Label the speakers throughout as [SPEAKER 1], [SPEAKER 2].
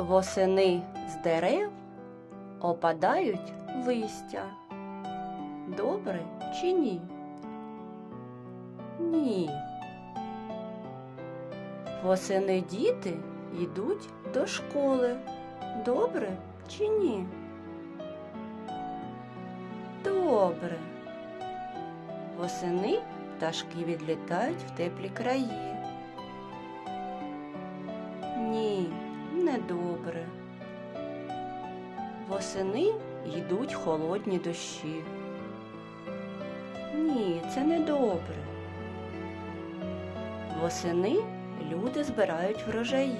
[SPEAKER 1] Восени з дерев опадають листя. Добре чи ні? Ні. Восени діти йдуть до школи. Добре чи ні? Добре. Восени пташки відлітають в теплі краї. Добре. Восени йдуть холодні дощі. Ні, це не добре. Восени люди збирають врожаї.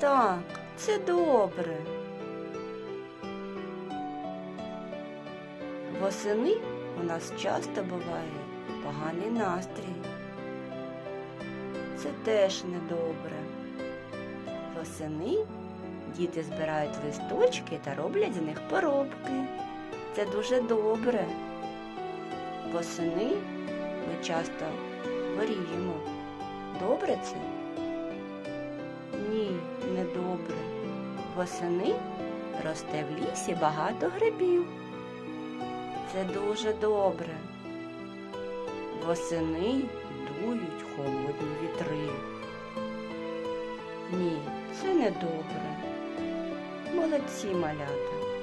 [SPEAKER 1] Так, це добре. Восени у нас часто буває поганий настрій. Це теж недобре. Восени діти збирають листочки та роблять з них поробки. Це дуже добре. Восени ми часто хворіємо. Добре це? Ні, не добре. Восени росте в лісі багато грибів. Це дуже добре. Восени дують холодні вітри. Ні, це не добре. Молодці малята.